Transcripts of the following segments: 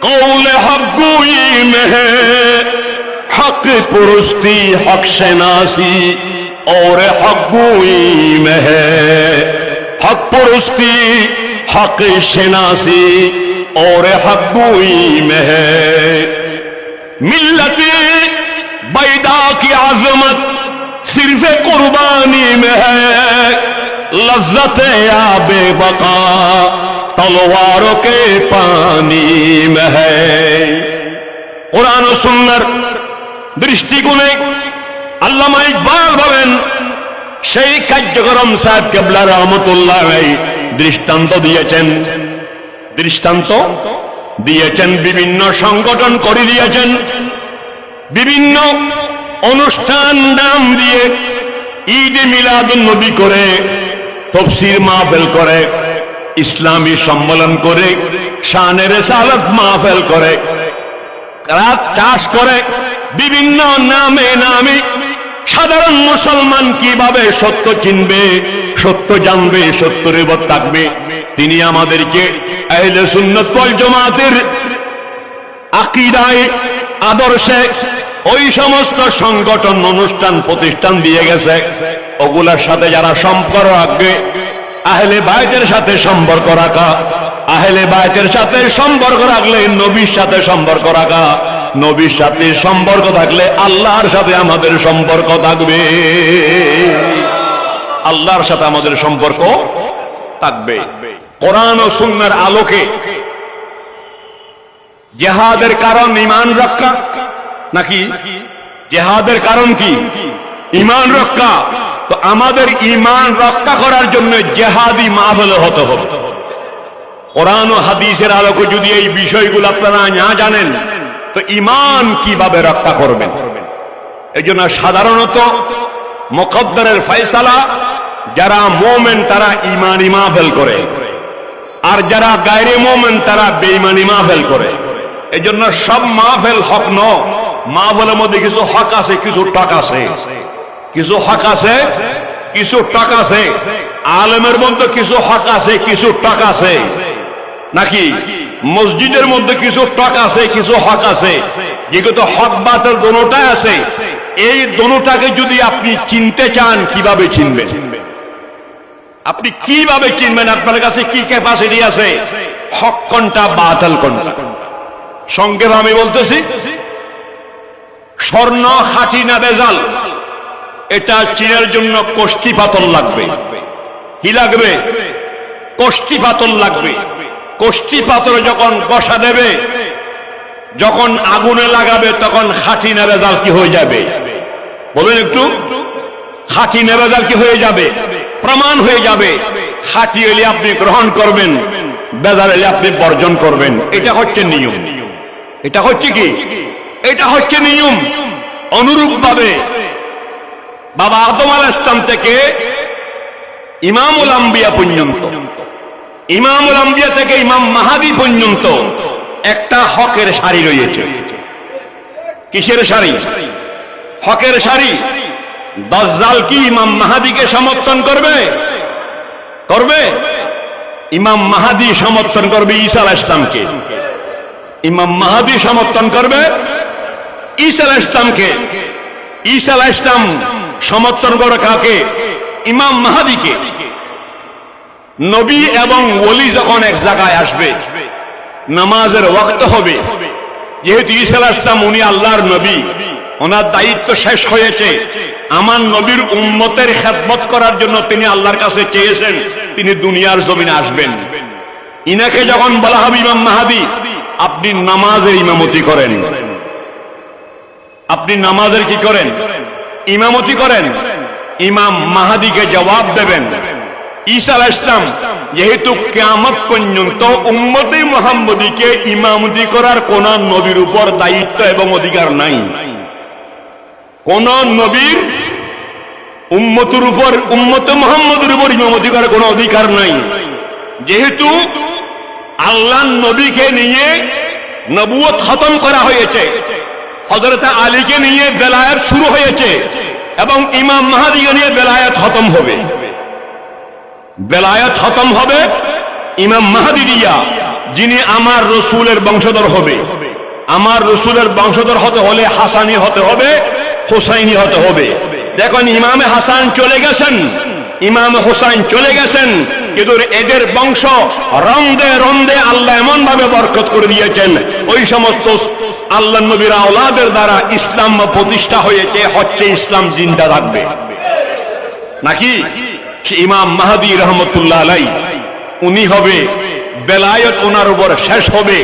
قول حق گوئی میں ہے؟ حق پرستی، حق شناسی اور حق گوئی میں ہے۔ حق پرستی، حق شناسی اور حق گوئی میں ہے۔ ملت بیدا کی عظمت صرف قربانی میں ہے۔ لذت یا بے بقا তলোয়ারও কে পানি মহে। কোরআন ও দৃষ্টিকোণে আল্লাহ ইকবাল বলেন, সেই কার্যক্রম সাহেব কেবলা রহমতুল্লাহ দৃষ্টান্ত দিয়েছেন। দৃষ্টান্ত দিয়েছেন, বিভিন্ন সংগঠন করে দিয়েছেন, বিভিন্ন অনুষ্ঠান নাম দিয়ে ঈদ মিলাদ নবী করে তফসির মাহফেল করে। ইসলামী সম্মেলন করে শানের সালাত মাহফিল করে, রাত চাষ করে, বিভিন্ন নামে নামে, সাধারণ মুসলমান কীভাবে সত্য চিনবে, সত্য জানবে, সত্যের উপর থাকবে, তিনি আমাদেরকে আহলে সুন্নত ওয়াল জামাতের আকিদায়, আদর্শে ওই সমস্ত সংগঠন, অনুষ্ঠান, প্রতিষ্ঠান দিয়ে গেছে। ওগুলার সাথে যারা সম্পর্ক রাখবে আহলে বাইতের সাথে সম্পর্ক রাখা। আহলে বাইতের সাথে সম্পর্ক রাখলে নবীর সাথে সম্পর্ক রাখা। নবীর সাথে সম্পর্ক থাকলে আল্লাহর সাথে আমাদের সম্পর্ক থাকবে। আল্লাহর সাথে আমাদের সম্পর্ক থাকবে। কোরআন ও সুন্নার আলোকে জেহাদের কারণ ইমান রক্ষা নাকি? জেহাদের কারণ কি? ইমান রক্ষা। তো আমাদের ইমান রক্ষা করার জন্য জেহাদি মাহফিল হতে হবে। কোরআন ও হাদিসের আলোকে যদি এই বিষয়গুলো আপনারা না জানেন, তো ইমান কীভাবে রক্ষা করবেন? এই জন্য সাধারণত মোকদ্দরের ফয়সালা, যারা মোমেন তারা ইমানি মাহফিল করে, আর যারা গায়রে মোমেন তারা বেইমানি মাহফিল করে। এই জন্য সব মাহফিল হক ন মাহফিলের মধ্যে কিছু হক আছে, কিছু টাকা আছে। কিছু হক আছে কিছু টাকা আছে। আলেমের মধ্যে কিছু হক আছে, কিছু টাকা আছে। নাকি? মসজিদের মধ্যে কিছু টক আছে, কিছু হক আছে। যেগুলো হক বাতের দোনোটাই আছে। এই দোনোটাকে যদি আপনি চিনতে চান, কীভাবে চিনবেন? আপনি কীভাবে চিনবেন আপনার কাছে কি ক্যাপাসিটি আছে? হক কোনটা, বাতাল কোনটা? সংক্ষেপ আমি বলতেছি, স্বর্ণ হাঁটি না বেজাল? এটা চিনের জন্য কষ্টি পাতল লাগবে। কি লাগবে? কষ্টি পাতল লাগবে। কষ্টি পাথর যখন বসা দেবে, যখন আগুনে লাগাবে, তখন খাঁটি নেবেজাল কি হয়ে যাবে? বলবেন একটু। খাঁটি নেবেজাল কি হয়ে যাবে? প্রমাণ হয়ে যাবে। খাঁটি এলে আপনি গ্রহণ করবেন, বেজাল এলে আপনি বর্জন করবেন। এটা হচ্ছে নিয়ম। এটা হচ্ছে কি? এটা হচ্ছে নিয়ম। অনুরূপ ভাবে বাবা আদম আল ইসলাম থেকে ইমামুল আম্বিয়া পর্যন্ত, ইমামুল আম্বিয়া থেকে ইমাম মাহাদি পর্যন্ত একটা হকের শাড়ি রয়েছে। কিসের শাড়ি? হকের শাড়ি। দজ্জাল কি ইমাম মাহাদিকে সমর্থন করবে? করবে? ইমাম মাহাদি সমর্থন করবে ঈসা আলাহ ইসলামকে ইমাম মাহাদি সমর্থন করবে ঈসা আলাহ ইসলামকে ঈসা আলাহ ইসলাম সমর্থন করে কাকে? ইমাম মাহাদিকে। নবী এবং ওলি যখন এক জায়গায় আসবে, নামাজের ওয়াক্ত হবে, যেহেতু ঈসা ইসলাম উনি আল্লাহর নবী, ওনার দায়িত্ব শেষ হয়েছে। আমার নবীর উম্মতের খেদমত করার জন্য তিনি আল্লাহর কাছে চেয়েছেন, তিনি দুনিয়ার জমিনে আসবেন। ইনাকে যখন বলা হবে ইমাম মাহাদি, আপনি নামাজের ইমামতি করেন। আপনি নামাজের কি করেন? ইমামতি করেন। ইমাম মাহাদিকে জবাব দেবেন। ঈসা ইসলাম যেহেতু কেয়ামত পর্যন্ত উম্মতে মোহাম্মদীকে ইমামতি করার কোন নবীর উপর দায়িত্ব এবং অধিকার নাই। কোন নবীর উম্মতের উপর, উম্মতে মোহাম্মদের উপর ইমামতি করার কোন অধিকার নাই। যেহেতু আল্লাহ নবীকে নিয়ে নবুয়ত খতম করা হয়েছে। হজরত আলীকে নিয়ে বেলায়েত শুরু হয়েছে এবং ইমাম মাহাদিকে নিয়ে বেলায়েত খতম হবে। বেলায়েত খতম হবে ইমাম মাহাদি দিয়া, যিনি আমার রসুলের বংশধর হবে। আমার রসুলের বংশধর হতে হলে হাসানি হতে হবে, হোসাইনি হতে হবে। দেখুন, ইমামে হাসান চলে গেছেন। ইমাম হোসাইন চলে গেছেন কিন্তু এদের বংশ রন্দে রন্দে আল্লাহ এমন ভাবে বরকত করে দিয়েছেন। ওই সমস্ত আল্লাহ নবীর আওলাদের দ্বারা ইসলাম প্রতিষ্ঠা হয়েছে, হচ্ছে ইসলাম জিন্দা থাকবে। নাকি? ইমাম মাহাদি রহমতুল্লাহ আলাই, উনি হবে, বেলায়ত ওনার উপর শেষ হবে।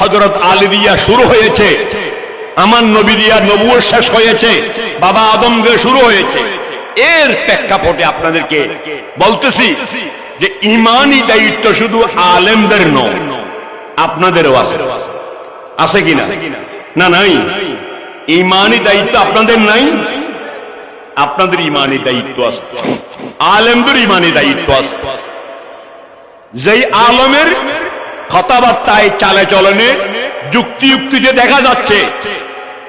হজরত আলী দিয়া শুরু হয়েছে, আমার নবী দিয়া নবুর শেষ হয়েছে, বাবা আদম দিয়ে শুরু হয়েছে। এর প্রেক্ষাপটে আপনাদেরকে বলতেছি যে ইমানই দায়িত্ব শুধু আলেমদের নয়, আপনাদেরও আছে। আছে কিনা না? নাই। ইমানই দায়িত্ব আপনাদের নাই? আপনাদের ইমানি দায়িত্ব আছে। আলেমদের ইমানি দায়িত্ব আছে। যেই আলমের কথাবার্তায় চালে চলনে যুক্তি যে দেখা যাচ্ছে,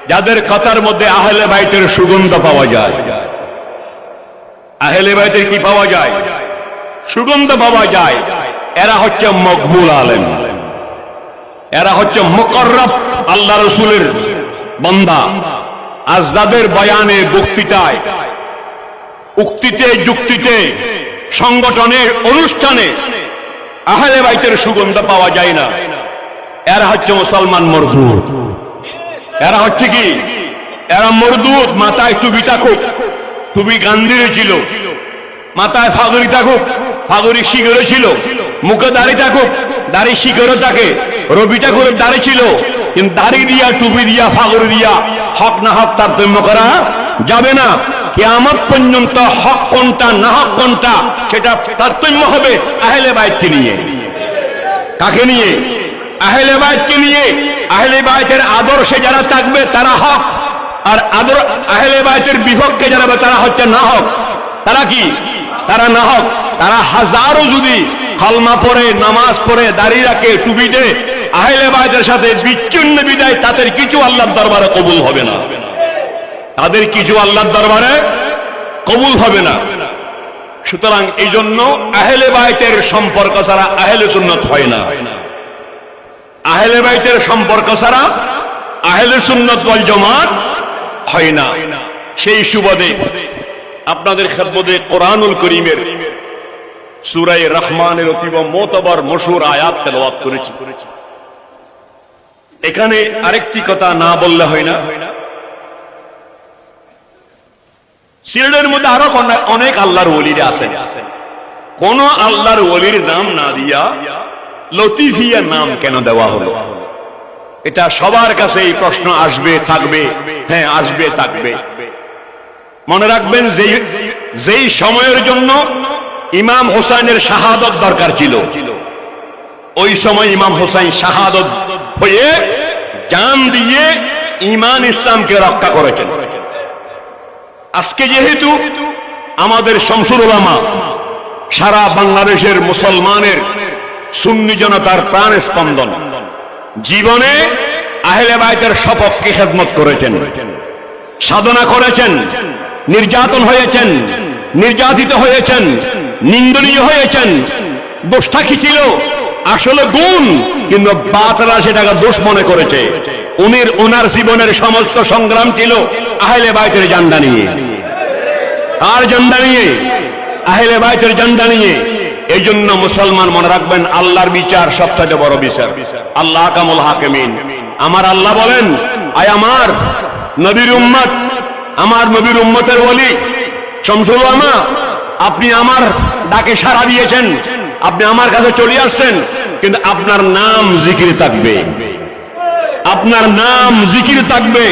যাদের কথার মধ্যে আহলে বাইতের সুগন্ধ পাওয়া যায়। আহলে বাইতের কি পাওয়া যায়? সুগন্ধ পাওয়া যায়। এরা হচ্ছে মকবুল আলেম। এরা হচ্ছে মুকররব আল্লাহ রসুলের বন্দা। আজ যাদের বয়ানে বক্তৃতায়, উক্তিতে, যুক্তিতে সংগঠনের অনুষ্ঠানে আহলে বাইতের সুগন্ধ পাওয়া যায় না। এরা হচ্ছে মুসলমান মরদুদ এরা হচ্ছে কি? এরা মরদুদ মাথায় টুপি থাকুক টুপি গান্ধীরে ছিল। মাথায় ফাগুরি থাকুক ফাগুরি শিগরে ছিল। মুখে দাড়ি থাকুক, দাড়ি শিগরে থাকে। রবি ঠাকুরের দাড়ি ছিল, কিন্তু দিয়া, টুপি দিয়া ফাগুরি দিয়া হক না হক তারতম্য করা যাবে না। পর্যন্ত হক কোনটা, না হক কোনটা, সেটা তারতম্য হবে আহলে নিয়ে। কাকে নিয়ে? আহলে বাইতকে নিয়ে। আহলে বাইতের আদর্শে যারা থাকবে, তারা হক আর আদর আহলে বাইতের বিভক্তে যারা হবে তারা হচ্ছে না হক তারা কি? তারা না হক তারা হাজারো যদি কলমা পড়ে, নামাজ পড়ে, দাঁড়িয়ে রাখে টুপি দে আহলে বাইতের সাথে বিচ্ছিন্ন বিদায়, তাদের কিছু আল্লাহর দরবারে কবুল হবে না। তাদের কিছু আল্লাহর দরবারে কবুল হবে না। সুতরাং এই জন্য আহলে বাইতের সম্পর্ক ছাড়া আহলে সুন্নত হয় না। আহলে বাইতের সম্পর্ক ছাড়া আহলে সুন্নত ওয়াল জামাত হয় না। সেই সুবাদে আপনাদের খেদমতে কোরআনুল করিমের সুরাই রহমানের অতীব মোতবার মশুর আয়াত তেলাওয়াত করেছি। এখানে আরেকটি কথা না বললে হয় না। সিলেটের মধ্যে আরও অনেক আল্লাহর ওলির আছেন। কোন আল্লাহর ওলির নাম না দিয়া লতিফিয়া নাম কেন দেওয়া হলো? এটা সবার কাছে এই প্রশ্ন আসবে, থাকবে। হ্যাঁ আসবে, থাকবে। মনে রাখবেন যে যেই সময়ের জন্য ইমাম হোসাইনের শাহাদত দরকার ছিল, ওই সময় ইমাম হোসাইন শাহাদত হয়ে জান দিয়ে ইমান ইসলামকে রক্ষা করেছেন। আজকে যেহেতু আমাদের শমসুর ওলামা সারা বাংলাদেশের মুসলমানের সুন্নি জনতার প্রাণ স্পন্দন জীবনে আহলে বাইতের সপক্ষে খেদমত করেছেন, সাধনা করেছেন, নির্যাতন হয়েছেন, নির্যাতিত হয়েছেন, নিন্দনীয় হয়েছেন। দোষটা কি ছিল? আসলে গুণ, কিন্তু বাতরা সেটাকে দোষ মনে করেছে। উনির ওনার জীবনের সমস্ত সংগ্রাম ছিল আহলে বাইতের জান্ডা নিয়ে। আর জান্ডা নিয়ে? আহলে বাইতের জান্ডা নিয়ে। এই জন্য মুসলমান মনে রাখবেন, আল্লাহর বিচার সবচেয়ে বড় বিচার। আল্লাহ কামুল হাকিমিন। আমার আল্লাহ বলেন, আয় আমার নবীর উম্মত, আমার নবীর উম্মতের বলি শমসুল আমা আপনি আমার ডাকে সাড়া দিয়েছেন, আপনি আমার কাছে চলে আসছেন, কিন্তু আপনার নাম জিকির থাকবে। আপনার নাম জিকির থাকবে,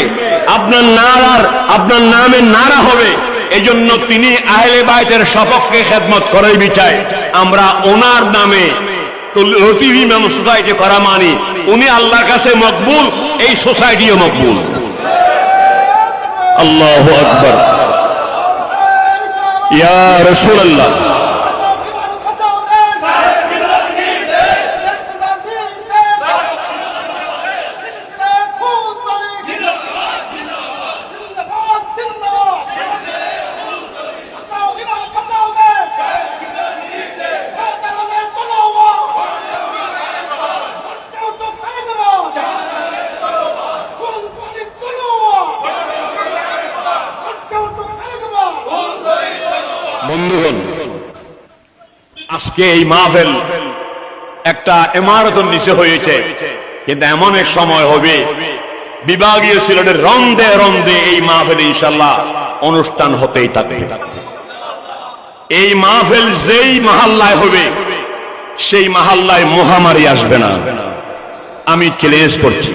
আপনার নারার আপনার নামে নারা হবে এই জন্য তিনি আহলে বাইতের সপক্ষে খেদমত করাই বিচায় আমরা ওনার নামে সোসাইটি করা মানি। উনি আল্লাহর কাছে মকবুল, এই সোসাইটিও মকবুল। আল্লাহ আকবর। ইয়া রসুল্লাহ বন্ধুগণ আজকে এই মাহফিল একটা ইমারতের নিচে হয়েছে। কিন্তু এমন এক সময় হবে, বিভাগীয় সিলেটের রন্দে রন্দে এই মাহফিল ইনশাল্লাহ অনুষ্ঠান হতেই থাকবে। এই মাহফিল যেই মহাল্লায় হবে, সেই মহাল্লায় মহামারী আসবে না। আমি চ্যালেঞ্জ করছি।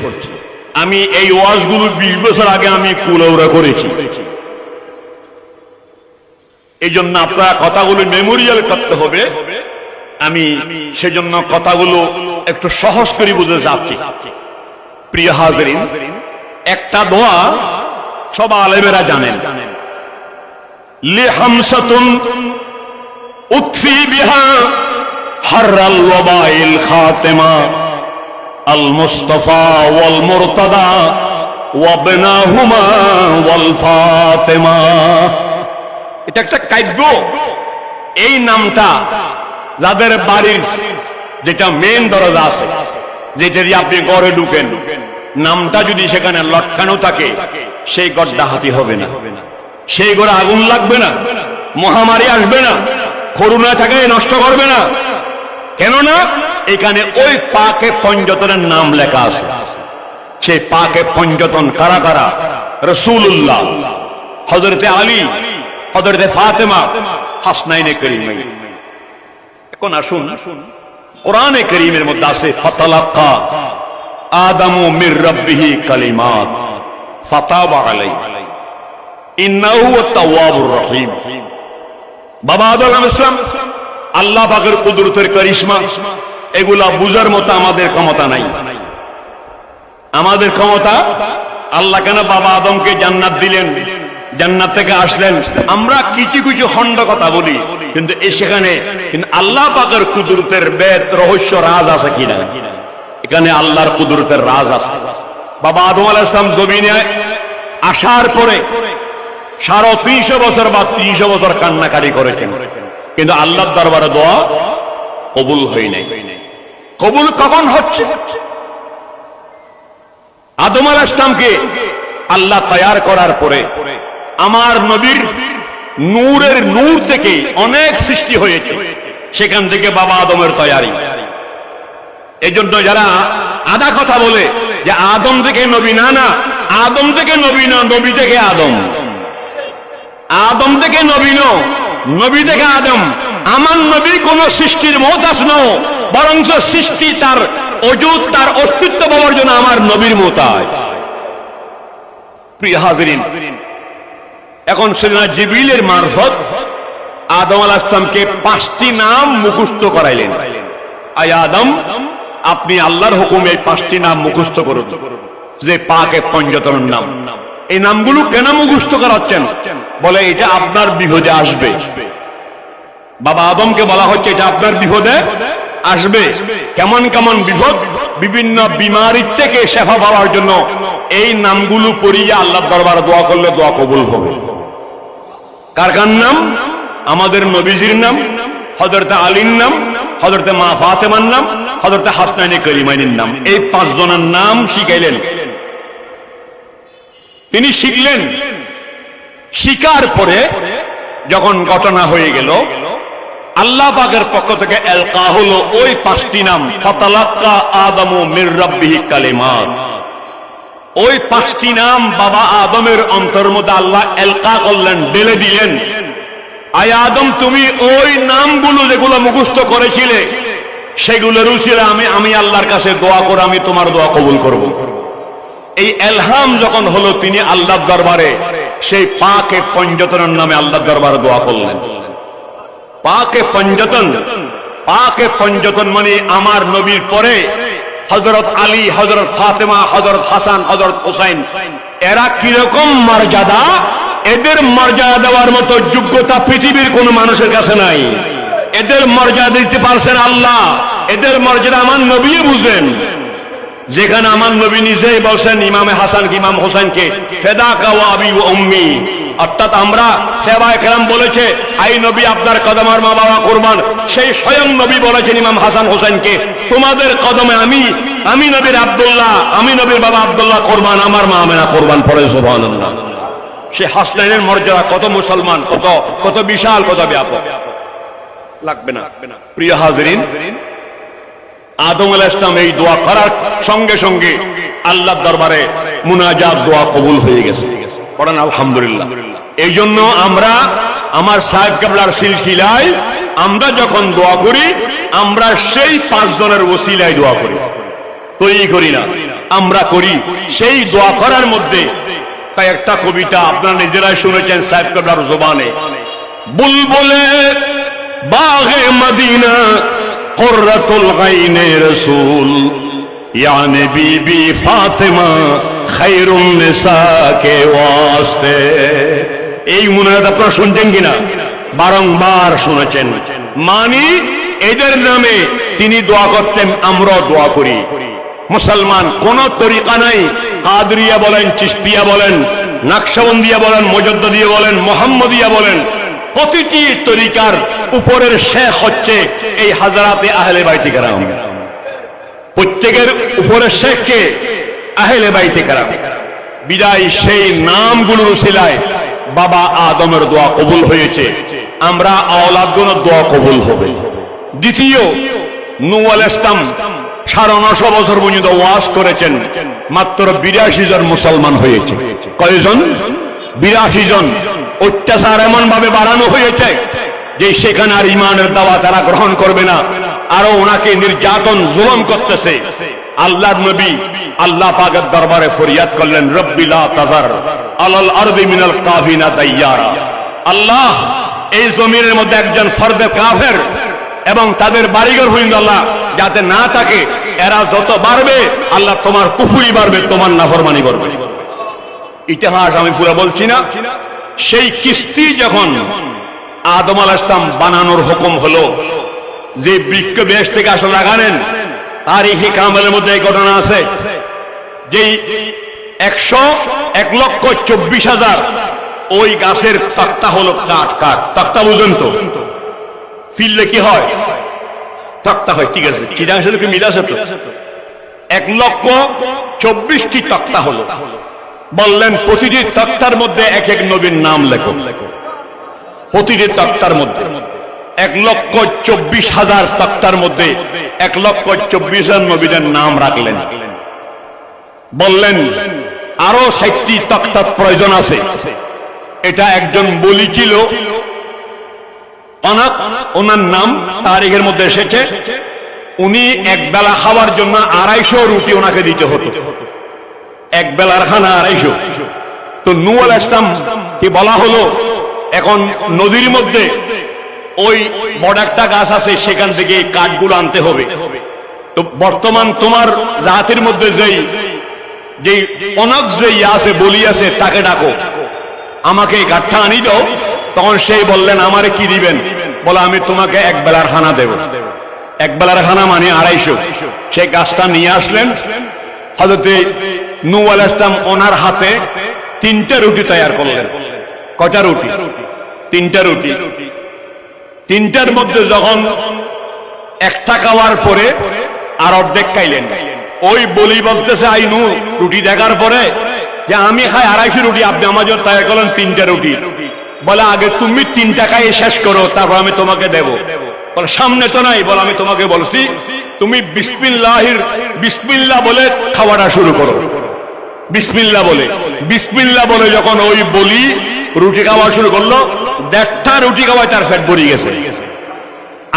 আমি এই ওয়াজগুলো বিশ বছর আগে আমি কুলৌরা করেছি। এই জন্য আপনারা কথাগুলো মেমোরিয়াল করতে হবে। আমি সেজন্য কথাগুলো একটু সহজ করে বুঝতে চাচ্ছি প্রিয় হাজরিন, একটা দোয়া সব আলেমেরা জানেন। লি ফাতেমা। এটা একটা কাব্য। এই নামটা যাদের বাড়ির যেটা মেন দরজা আছে, যেটা দিয়ে আপনি ঘরে ঢুকেন, নামটা যদি সেখানে লটকানো থাকে, সেই গড্ডা হাতি হবে না। সেই ঘরে আগুন লাগবে না, মহামারী আসবে না, করুণা থাকে, নষ্ট করবে না। কেননা এখানে ওই পাকে পঞ্জতনের নাম লেখা আছে। সেই পাকে পঞ্জতন কারা কারা? রসুল্লাহ হজরতে আলী। ফাতেমা, হাসনাইনে করিমাই এখন আসুন, কোরআনে করিমের মধ্যে আছে, ফতালাক্কা আদামু মির রাব্বিহি কালিমাত ফাতাবা আলাই ইন্নাহু আত-তাওয়াবুর রহিম। বাবা আদম আল্লাহ পাকের কুদরতের এগুলা বুঝার মতো আমাদের ক্ষমতা নাই। আমাদের ক্ষমতা, আল্লাহ কেন বাবা আদমকে জান্নাত দিলেন? জান্নাত থেকে আসলেন। আমরা কিছু কিছু খণ্ড কথা বলি, কিন্তু সেখানে আল্লাহ পাকের কুদরতের বেদ, রহস্য রাজ আছে কিনা এখানে আল্লাহর কুদরতের রাজ আছে। বাবা আদম আলাহ ইসলাম জমিনে আসার পরে সাড়ে তিনশো বছর বা তিনশো বছর কান্নাকারি করেছেন। কিন্তু আল্লাহর দরবারে দোয়া কবুল হয় নাই। কবুল কখন হচ্ছে? আদম আল ইসলামকে আল্লাহ তৈয়ার করার পরে আমার নবীর নূরের নূর থেকে অনেক সৃষ্টি হয়েছে। সেখান থেকে বাবা আদমের তৈয়ারি। এই জন্য যারা আদা কথা বলে যে আদম থেকে নবী না না, আদম থেকে নবী না, নবী থেকে আদম। আদম থেকে নবী ন, নবী থেকে আদম। আমার নবী কোন সৃষ্টির মহতাস ন বরং সৃষ্টি তার অজুত তার অস্তিত্ব পাওয়ার জন্য আমার নবীর মোতায় প্রিয় হাজরিন এখন সেনা জিবিলের মারফত আদম আল ইসলামকে পাঁচটি নাম মুখস্থ করাইলেন। আই আদম, আপনি আল্লাহর হুকুমে পাঁচটি নাম মুখস্থ করুন। যে পাকে পঞ্জতনের নাম। এই নামগুলো কেন মুখস্থ করাচ্ছেন? বলে এটা আপনার বিপদে আসবে। বাবা আদমকে বলা হচ্ছে এটা আপনার বিপদে আসবে। কেমন কেমন বিপদ? বিভিন্ন বিমারির থেকে সেবা পাওয়ার জন্য এই নামগুলো পড়িয়ে আল্লাহ দরবার দোয়া করলে দোয়া কবুল হবে। কার নাম? আমাদের নবীজির নাম হজরতে আলীর নাম হজরতে মা ফাতেমার নাম হজরতে হাসনাইনি করিমাইনির নাম। এই পাঁচ জনের নাম শিখাইলেন। তিনি শিখলেন। শিকার পরে যখন ঘটনা হয়ে গেল, আল্লাহ পাকের পক্ষ থেকে এলকা হলো ওই পাঁচটি নাম, ফতালাক্কা আদমু মির রাব্বিহি কালিমাত। ওই পাঁচটি নাম বাবা আদমের অন্তর মধ্যে আল্লাহ এলকা করলেন ডেলে দিলেন আয় আদম, তুমি ওই নামগুলো যেগুলো মুখস্থ করেছিলে, সেগুলোর উচিলে আমি আমি আল্লাহর কাছে দোয়া করে আমি তোমার দোয়া কবুল করব। এই এলহাম যখন হলো, তিনি আল্লাহ দরবারে, সেই পাকে পঞ্জতনের নামে আল্লাহর দরবারে দোয়া করলেন পাকে পঞ্জতন পাকে পঞ্জতন মানে আমার নবীর পরে হজরত আলী হজরত ফাতেমা হজরত হাসান হজরত হোসাইন, এরা কীরকম মর্যাদা? এদের মর্যাদা দেওয়ার মতো যোগ্যতা পৃথিবীর কোন মানুষের কাছে নাই। এদের মর্যাদা দিতে পারছেন আল্লাহ। এদের মর্যাদা আমার নবী বুঝেন যেখানে আমার নবী নিজেই বলছেন ইমামে হাসান ইমাম হোসেনকে ফেদা কাওয়া আবি ও উম্মি। অর্থাৎ আমরা সেবায় কেরাম বলেছে, আই নবী, আপনার কদমার মা বাবা কোরবান। সেই স্বয়ং নবী বলেছেন ইমাম হাসান হোসেনকে, তোমাদের কদমে আমি আমি নবীর আব্দুল্লাহ, আমি নবীর বাবা আবদুল্লাহ কোরবান, আমার মা আমেনা কোরবান পড়ে, সুবহানাল্লাহ। সে হাসনাইনের মর্যাদা কত মুসলমান, কত কত বিশাল, কত ব্যাপক। লাগবে না। প্রিয় হাজরিন আদম আল ইসলাম এই দোয়া করার সঙ্গে সঙ্গে আল্লাহ দরবারে মুনাজাত দোয়া কবুল হয়ে গেছে। পড়েন, আলহামদুলিল্লাহ। এই জন্য আমরা আমার সাহেব কাবলার সিলসিলায় আমরা যখন দোয়া করি, আমরা সেই পাঁচ জনের ওসিলায় দোয়া করি। তৈরি করি না, আমরা করি সেই দোয়া করার মধ্যে তাই একটা কবিতা আপনারা নিজেরাই শুনেছেন সাহেব কাবলার জবানে। বুলবুলে বাগে মদিনা রসুল বিবি ফাতেমা শুনছেন কিনা? বারংবার মানি এদের নামে তিনি দোয়া করতেন, আমরাও দোয়া করি। মুসলমান কোন তরিকা নাই। কাদরিয়া বলেন চিস্তিয়া বলেন, নাকশাবন্দিয়া বলেন মজদ্দা দিয়ে বলেন, মোহাম্মদিয়া বলেন প্রতিটি তরিকার উপরের শেখ হচ্ছে এই হাজারাতে আহলে বাইতি কারাম। প্রত্যেকের উপরের শেখকে আহলে বাইতি কারাম। বিদায় সেই নামগুলোর উসিলায় বাবা আদমের দোয়া কবুল হয়েছে। আমরা আওলাদগুলো দোয়া কবুল হবে। দ্বিতীয় নু আল ইসলাম সাড়ে নশো বছর পর্যন্ত ওয়াজ করেছেন। মাত্র বিরাশি জন মুসলমান হয়েছে। কয়জন? বিরাশি জন। অত্যাচার এমন ভাবে বাড়ানো হয়েছে যে সেখানে আর ইমানের দাওয়া তারা গ্রহণ করবে না। আরও ওনাকে নির্যাতন জুলম করতেছে। আল্লাহর নবী আল্লাহ পাকের দরবারে ফরিয়াদ করলেন আল্লাহ এই জমিনের মধ্যে একজন ফরদে কাফের এবং তাদের বাড়িঘর হইন আল্লাহ, যাতে না থাকে এরা যত বাড়বে, আল্লাহ তোমার কুফুরি বাড়বে, তোমার নাফরমানি করবে ইতিহাস আমি পুরো বলছি না। সেই কিস্তি যখন আদম আল ইসলাম বানানোর হুকুম হলো, যে বৃক্ষ বেশ থেকে আসলে লাগানেন তার এই কামের মধ্যে এই ঘটনা আছে। যেই একশো এক লক্ষ চব্বিশ হাজার ওই গাছের তক্তা হলো কাঠ কাঠ। তক্তা বুঝেন তো? ফিরলে কি হয়? তক্তা হয়, ঠিক আছে। কি মিল আছে তো? এক লক্ষ চব্বিশটি তক্তা হলো। বললেন, প্রতিটি তক্তার মধ্যে এক এক নবীর নাম লেখো। প্রতিটি তক্তার মধ্যে এক লক্ষ চব্বিশ হাজার তক্তার মধ্যে এক লক্ষ চব্বিশ হাজার নবীদের নাম রাখলেন। বললেন, আরও ষাটটি তক্তার প্রয়োজন আছে। এটা একজন বলি ছিল। ওনার নাম তারিখের মধ্যে এসেছে। উনি এক বেলা খাওয়ার জন্য আড়াইশো রুটি ওনাকে দিতে হতো। এক বেলার খানা আড়াইশো। তো নু আল ইসলাম কি বলা হলো? এখন নদীর মধ্যে ওই বড় একটা গাছ আছে, সেখান থেকে কাঠগুলো আনতে হবে। তো বর্তমান তোমার জাতির মধ্যে যেই যে অনেক যে ইয়ে আছে, বলি আছে, তাকে ডাকো। আমাকে এই কাঠটা আনি দাও। তখন সেই বললেন, আমারে কি দিবেন? বলে, আমি তোমাকে এক বেলার খানা দেব। এক বেলার খানা মানে আড়াইশো। সেই গাছটা নিয়ে আসলেন। হজরতে নু আল ইসলাম ওনার হাতে তিনটা রুটি তৈরি করলেন। কটা রুটি? তিনটা রুটি। তিনটার মধ্যে যখন একটা খাওয়ার পরে আর অর্ধেক খাইলেন। ওই বলি বলতেছে রুটি দেখার পরে যে আমি খাই আড়াইশো রুটি, আপনি তৈরি করলেন তিনটা রুটি। বলে, আগে তুমি তিনটা খাই শেষ করো, তারপর আমি তোমাকে দেব। বলে, সামনে তো নাই। বলে, আমি তোমাকে বলছি, তুমি বিসমিল্লাহির বিসমিল্লা বলে খাওয়াটা শুরু করো। বিসমিল্লা বলে। বিসমিল্লা বলে যখন ওই বলি রুটি খাওয়া শুরু করল, দেড়টা রুটি খাওয়ায় তার ফ্যাট ভরি গেছে।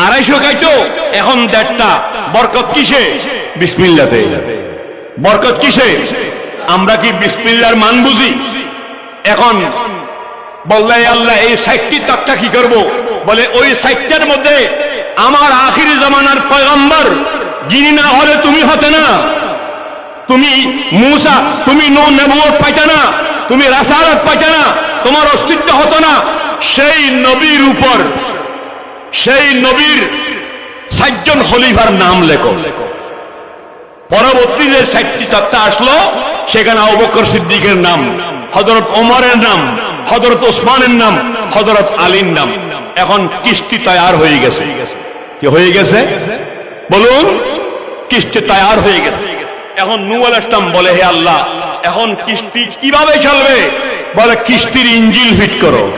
আড়াইশো খাইছো? এখন দেড়টা। বরকত কিসে? বিসমিল্লাতে। বরকত কিসে? আমরা কি বিসমিল্লার মান বুঝি? এখন বললে আল্লাহ, এই সাইটটি তকটা কি করব? বলে, ওই সাইটটার মধ্যে আমার আখিরি জামানার পয়গম্বর, যিনি না হলে তুমি হতে না। তুমি মুসা, তুমি নো নবুয়ত পাইতে না, তুমি রাসালত পাইতে না, তোমার অস্তিত্ব হতো না। সেই নবীর উপর, সেই নবীর সাতজন খলিফার নাম লেখো। পরবর্তী যে সাতটি তত্ত্ব আসলো, সেখানে অবকর সিদ্দিকের নাম হজরত ওমরের নাম হজরত ওসমানের নাম হজরত আলীর নাম। এখন কিস্তি তৈয়ার হয়ে গেছে। কি হয়ে গেছে? বলুন, কিস্তি তৈয়ার হয়ে গেছে। এখন নু আল ইসলাম বলে, হে আল্লাহ, এখন কিস্তি কীভাবে চলবে? বলে, কিস্তির ইঞ্জিল ফিট করো।